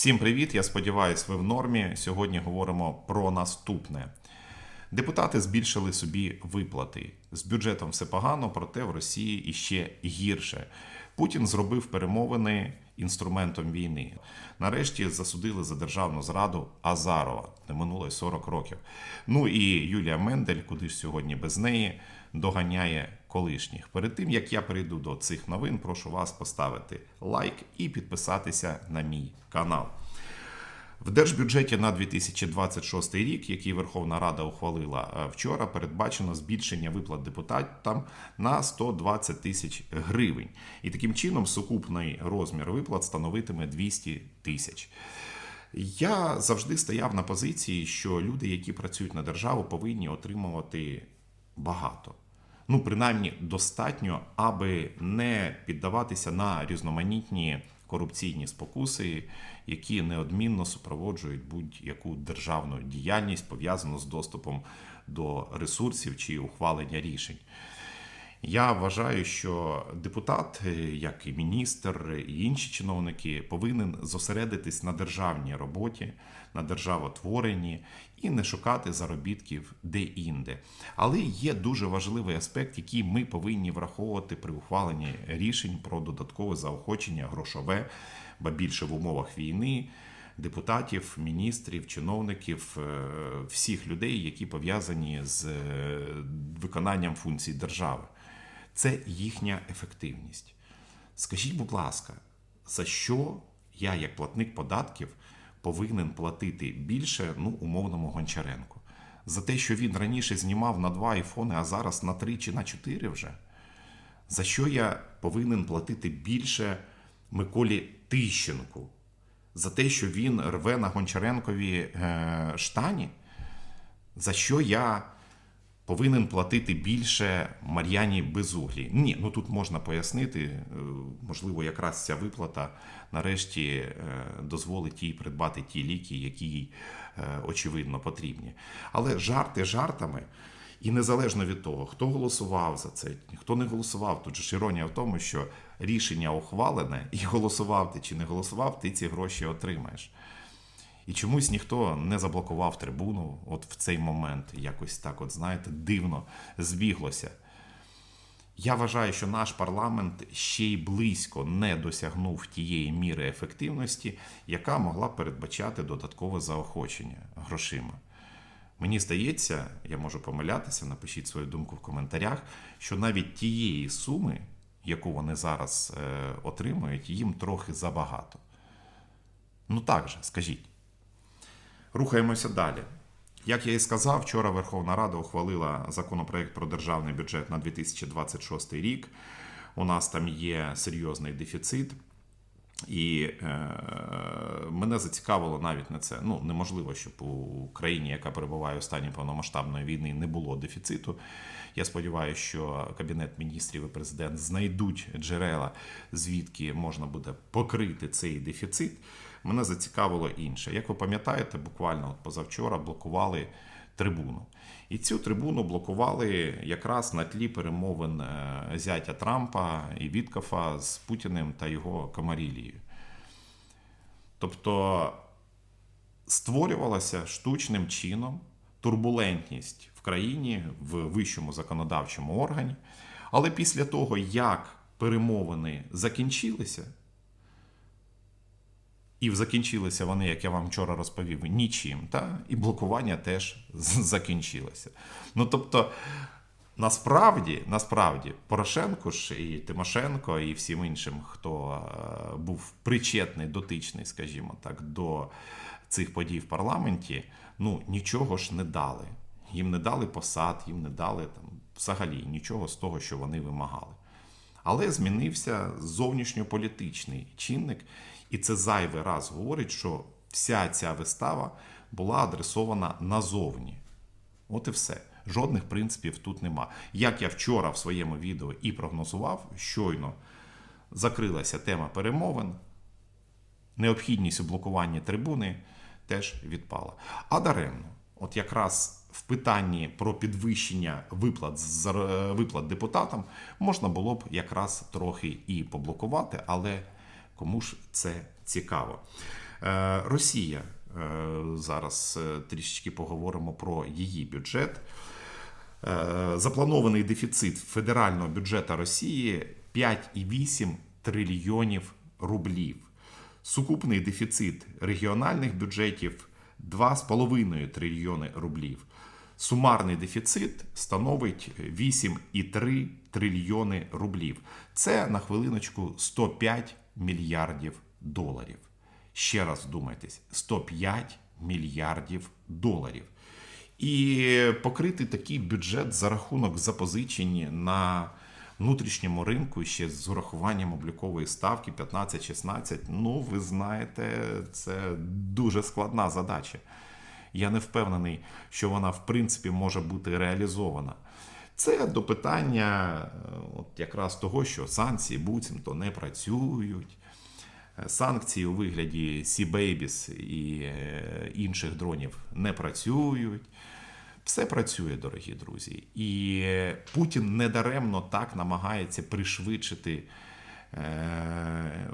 Всім привіт! Я сподіваюся, ви в нормі. Сьогодні говоримо про наступне. Депутати збільшили собі виплати. З бюджетом все погано, проте в Росії іще гірше. Путін зробив перемовини інструментом війни. Нарешті засудили за державну зраду Азарова. Не минуло й 40 років. Ну і Юлія Мендель, куди ж сьогодні без неї, доганяє колишніх. Перед тим як я перейду до цих новин, прошу вас поставити лайк і підписатися на мій канал. В держбюджеті на 2026 рік, який Верховна Рада ухвалила е, вчора, передбачено збільшення виплат депутатам на 120 тисяч гривень. І таким чином сукупний розмір виплат становитиме 200 тисяч. Я завжди стояв на позиції, що люди, які працюють на державу, повинні отримувати багато. Ну, принаймні, достатньо, аби не піддаватися на різноманітні корупційні спокуси, які неодмінно супроводжують будь-яку державну діяльність пов'язану з доступом до ресурсів чи ухвалення рішень. Я вважаю, що депутат, е, як і міністр, і інші чиновники, повинен зосередитись на державній роботі, на державотворенні і не шукати заробітків де-інде. Але є дуже важливий аспект, який ми повинні враховувати при ухваленні рішень про додаткове заохочення грошове, ба більше в умовах війни. Депутатів, міністрів, чиновників, е, всіх людей, які пов'язані з е, виконанням функцій держави це їхня ефективність. Скажіть, будь ласка, за що я, як платник податків, повинен платити більше ну, умовному Гончаренку? За те, що він раніше знімав на два айфони, а зараз на три чи на чотири вже? За що я повинен платити більше Миколі Тищенку? За те, що він рве на Гончаренкові е, штані? За що я повинен платити більше Мар'яні Безуглі. Ні, ну тут можна пояснити. е, Можливо, якраз ця виплата нарешті е, дозволить їй придбати ті ліки, які їй е, очевидно потрібні. Але жарти жартами. І незалежно від того, хто голосував за це, хто не голосував, тут ж іронія в тому, що рішення ухвалене, і голосував ти чи не голосував, ти ці гроші отримаєш. І чомусь ніхто не заблокував трибуну от в цей момент. Якось так, от знаєте, дивно збіглося. Я вважаю, що наш парламент ще й близько не досягнув тієї міри ефективності, яка могла передбачати додаткове заохочення грошима. Мені здається, я можу помилятися, напишіть свою думку в коментарях, що навіть тієї суми, яку вони зараз е, отримують, їм трохи забагато. Ну так же, скажіть. Рухаємося далі. Як я і сказав, вчора Верховна Рада ухвалила законопроект про державний бюджет на 2026 рік. У нас там є серйозний дефіцит. І е, мене зацікавило навіть на це. Ну, неможливо, щоб у країні, яка перебуває у стані повномасштабної війни, не було дефіциту. Я сподіваюся, що Кабінет міністрів і президент знайдуть джерела, звідки можна буде покрити цей дефіцит. Мене зацікавило інше. Як ви пам'ятаєте, буквально от позавчора блокували трибуну. І цю трибуну блокували якраз на тлі перемовин е, зятя Трампа і Віткофа з Путіним та його Камарілією. Тобто створювалася штучним чином турбулентність в країні в вищому законодавчому органі. Але після того, як перемовини закінчилися, і закінчилися вони, як я вам вчора розповів, нічим. Та? І блокування теж закінчилося. Ну тобто, насправді, насправді, Порошенко ж і Тимошенко, і всім іншим, хто е, був причетний, дотичний, скажімо так, до цих подій в парламенті, ну нічого ж не дали. Їм не дали посад, їм не дали там взагалі нічого з того, що вони вимагали. Але змінився зовнішньополітичний чинник, і це зайвий раз говорить, що вся ця вистава була адресована назовні. От і все. Жодних принципів тут нема. Як я вчора в своєму відео і прогнозував, щойно закрилася тема перемовин, необхідність у блокуванні трибуни теж відпала. А даремно, от якраз в питанні про підвищення виплат з- виплат депутатам можна було б якраз трохи і поблокувати, але кому ж це цікаво. Е, Росія. Е, Зараз е, трішечки поговоримо про її бюджет. Е, Запланований дефіцит федерального бюджету Росії 5,8 трильйонів рублів. Сукупний дефіцит регіональних бюджетів 2,5 трильйони рублів. Сумарний дефіцит становить 8,3 трильйони рублів. Це на хвилиночку 105 мільярдів доларів. Ще раз вдумайтесь: 105 мільярдів доларів. І покрити такий бюджет за рахунок запозичень на внутрішньому ринку ще з урахуванням облікової ставки 15-16, ну ви знаєте, це дуже складна задача. Я не впевнений, що вона в принципі може бути реалізована. Це до питання е, от якраз того, що санкції буцімто не працюють. Е, Санкції у вигляді Babies і е, інших дронів не працюють. Все працює, дорогі друзі. І Путін недаремно так намагається пришвидшити е,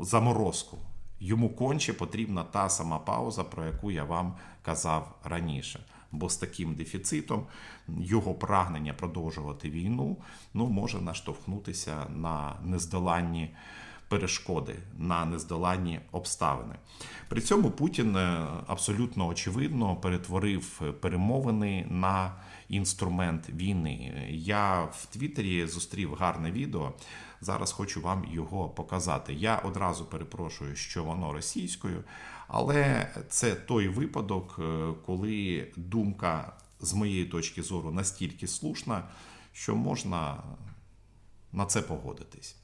заморозку. Йому конче потрібна та сама пауза, про яку я вам казав раніше. Бо з таким дефіцитом його прагнення продовжувати війну ну, може наштовхнутися на нездоланні перешкоди, на нездоланні обставини. При цьому Путін е, абсолютно очевидно перетворив перемовини на інструмент війни. Я в Твіттері зустрів гарне відео. Зараз хочу вам його показати. Я одразу перепрошую, що воно російською, але це той випадок, е, коли думка з моєї точки зору настільки слушна, що можна на це погодитись.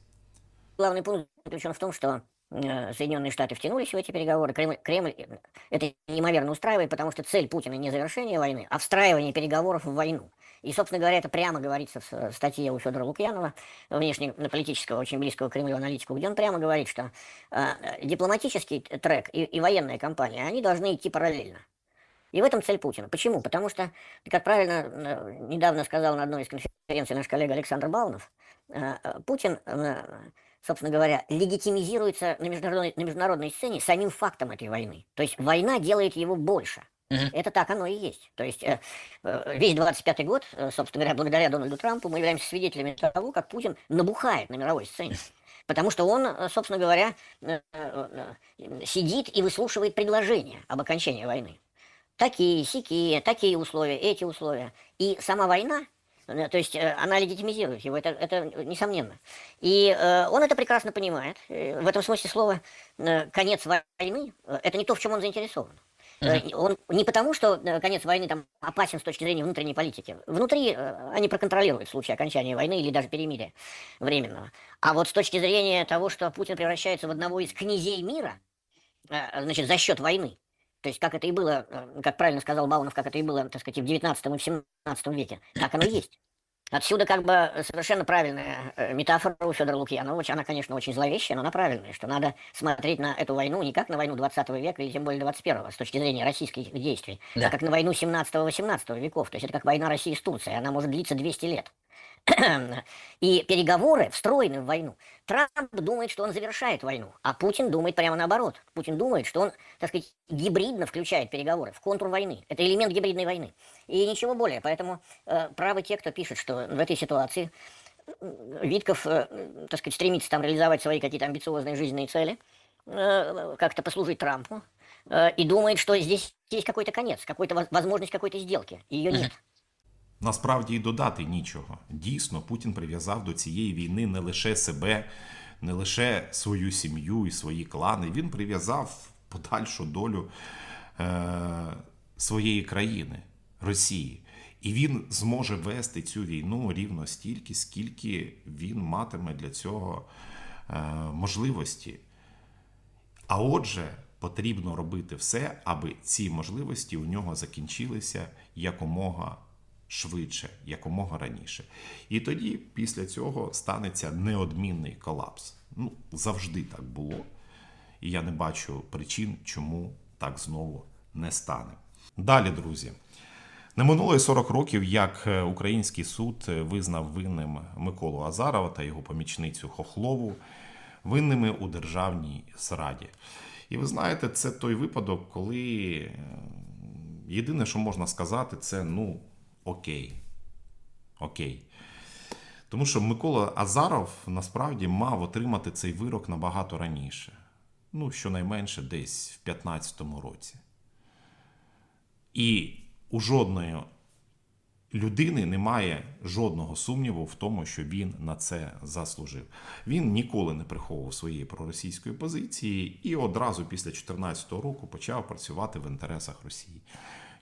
Главный пункт заключен в том, что э, Соединенные Штаты втянулись в эти переговоры. Кремль, Кремль э, это неимоверно устраивает, потому что цель Путина не завершение войны, а встраивание переговоров в войну. И, собственно говоря, это прямо говорится в э, статье у Федора Лукьянова, внешнеполитического, очень близкого к Кремлю аналитику, где он прямо говорит, что э, дипломатический трек и, и военная кампания, они должны идти параллельно. И в этом цель Путина. Почему? Потому что, как правильно недавно сказал на одной из конференций наш коллега Александр Баунов, э, Путин, э, собственно говоря, легитимизируется на международной, на международной сцене самим фактом этой войны. То есть война делает его больше. Мгм. Это так оно и есть. То есть э, э, весь 25-й год, э, собственно говоря, благодаря Дональду Трампу мы являемся свидетелями того, как Путин набухает на мировой сцене. Потому что он, э, собственно говоря, э, э, э, сидит и выслушивает предложения об окончании войны такие, сякие, такие условия, эти условия. И сама война, то есть э, она легитимизирует его, это, это несомненно. И э, он это прекрасно понимает. Э, В этом смысле слова э, конец войны это не то, в чем он заинтересован. И Он не потому, что конец войны там опасен с точки зрения внутренней политики. Внутри они проконтролируют в случае окончания войны или даже перемирия временного. А вот с точки зрения того, что Путин превращается в одного из князей мира, значит, за счет войны, то есть, как это и было, э, как правильно сказал Баунов, как это и было, так сказать, и в 19 и в 17 веке. Так оно и есть. Отсюда как бы совершенно правильная э, метафора у Федора Лукьяновича. Она, конечно, очень зловещая, но она правильная, что надо смотреть на эту войну не как на войну 20 века и тем более 21 с точки зрения российских действий, Да. а как на войну 17-18 веков. То есть это как война России с Турцией. Она может длиться 200 лет. И переговоры встроены в войну. Трамп думает, что он завершает войну, а Путин думает прямо наоборот. Путин думает, что он, так сказать, гибридно включает переговоры в контур войны. Это элемент гибридной войны. И ничего более. Поэтому э, правы те, кто пишет, что в этой ситуации э, Витков, э, так сказать, стремится там реализовать свои какие-то амбициозные жизненные цели, э, как-то послужить Трампу, э, и думает, что здесь есть какой-то конец, какой-то воз- возможность какой-то сделки. Ее нет. Насправді й додати нічого. Дійсно, Путін прив'язав до цієї війни не лише себе, не лише свою сім'ю і свої клани. Він прив'язав подальшу долю е- своєї країни, Росії. І він зможе вести цю війну рівно стільки, скільки він матиме для цього е- можливості. А отже, потрібно робити все, аби ці можливості у нього закінчилися якомога швидше, якомога раніше. І тоді, після цього, станеться неодмінний колапс. Ну, завжди так було. І я не бачу причин, чому так знову не стане. Далі, друзі. Не минуло й 40 років, як е, український суд е, визнав винним Миколу Азарова та його помічницю Хохлову винними у державній зраді. І ви знаєте, це той випадок, коли е, єдине, що можна сказати, це ну окей. Окей. Тому що Микола Азаров насправді мав отримати цей вирок набагато раніше. Ну, щонайменше десь в 2015 році. І у жодної людини немає жодного сумніву в тому, що він на це заслужив. Він ніколи не приховував своєї проросійської позиції і одразу після 2014 року почав працювати в інтересах Росії.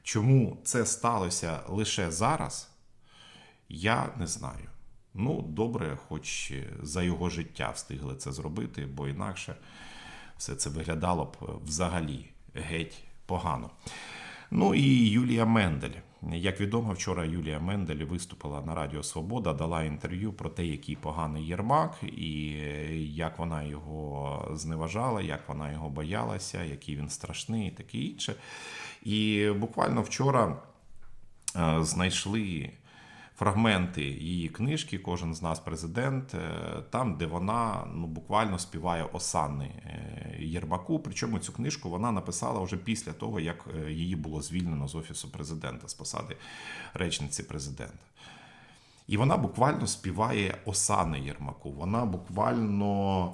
Чому це сталося лише зараз, я не знаю. Ну, добре, хоч за його життя встигли це зробити, бо інакше все це виглядало б взагалі геть погано. Ну і Юлія Мендель. Як відомо, вчора Юлія Мендель виступила на Радіо Свобода, дала інтерв'ю про те, який поганий Єрмак, і як вона його зневажала, як вона його боялася, який він страшний, і таке інше. І буквально вчора е, знайшли фрагменти її книжки, кожен з нас президент, е, там, де вона ну, буквально співає осани е, Єрмаку. Причому цю книжку вона написала вже після того, як е, її було звільнено з офісу президента, з посади речниці президента. І вона буквально співає осани Єрмаку. Вона буквально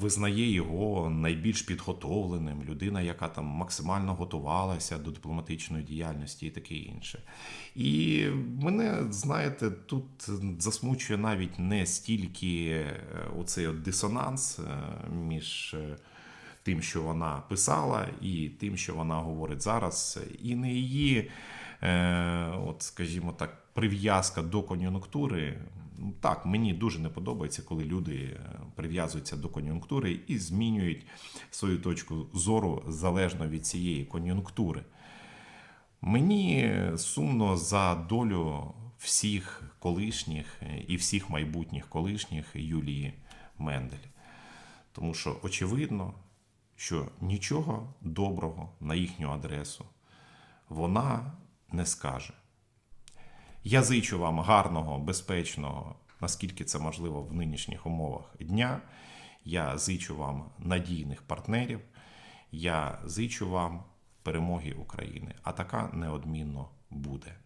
визнає його найбільш підготовленим, людина, яка там максимально готувалася до дипломатичної діяльності і таке інше. І мене, знаєте, тут засмучує навіть не стільки е, оцей от дисонанс е, між. е, Тим, що вона писала, і тим, що вона говорить зараз, і не її, е, от, скажімо так, прив'язка до кон'юнктури. Так, мені дуже не подобається, коли люди е, прив'язуються до кон'юнктури і змінюють свою точку зору залежно від цієї кон'юнктури. Мені сумно за долю всіх колишніх е, і всіх майбутніх колишніх Юлії Мендель. Тому що очевидно, що нічого доброго на їхню адресу вона не скаже. Я зичу вам гарного, безпечного, наскільки це можливо в нинішніх умовах дня. Я зичу вам надійних партнерів. Я зичу вам перемоги України. А така неодмінно буде.